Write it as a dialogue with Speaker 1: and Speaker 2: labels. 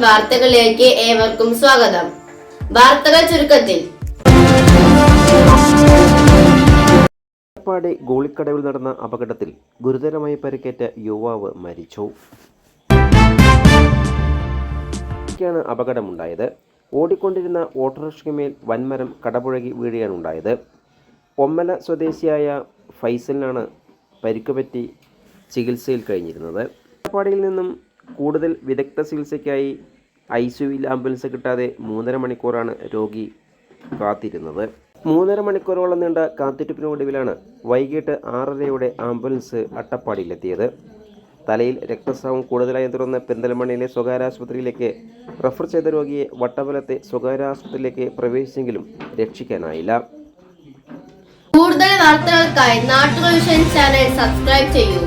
Speaker 1: വാർത്തകളിലേക്ക് ഏവർക്കും സ്വാഗതം. വാർത്തകൾ ചുരുക്കത്തിൽ.
Speaker 2: ഗോളിക്കടവിൽ നടന്ന അപകടത്തിൽ ഗുരുതരമായി പരിക്കേറ്റ യുവാവ് മരിച്ചു. ാണ് അപകടമുണ്ടായത്. ഓടിക്കൊണ്ടിരുന്ന ഓട്ടോറിക്ഷയ്ക്കുമേൽ വൻമരം കടപുഴകി വീഴുകയാണ് ഉണ്ടായത്. ഒമ്മല സ്വദേശിയായ ഫൈസലിനാണ് പരിക്കുപറ്റി ചികിത്സയിൽ കഴിഞ്ഞിരുന്നത്. പാടിയിൽ നിന്നും കൂടുതൽ വിദഗ്ധ ചികിത്സയ്ക്കായി ഐ സിയുവിൽ ആംബുലൻസ് കിട്ടാതെ മൂന്നര മണിക്കൂറാണ് രോഗി കാത്തിരുന്നത്. മൂന്നര മണിക്കൂറോളം നീണ്ട കാത്തിരിപ്പിനൊടുവിലാണ് വൈകിട്ട് ആറരയോടെ ആംബുലൻസ് അട്ടപ്പാടിയിലെത്തിയത്. തലയിൽ രക്തസ്രാവം കൂടുതലായി തുടർന്ന് പെരിന്തൽമണ്ണയിലെ സ്വകാര്യ ആശുപത്രിയിലേക്ക് റഫർ ചെയ്ത രോഗിയെ വട്ടവലത്തെ സ്വകാര്യ ആശുപത്രിയിലേക്ക് പ്രവേശിച്ചെങ്കിലും രക്ഷിക്കാനായില്ല.
Speaker 1: കൂടുതൽ വാർത്തകൾക്കായി നാട്ടുവിഷൻ ചാനൽ സബ്സ്ക്രൈബ് ചെയ്യൂ.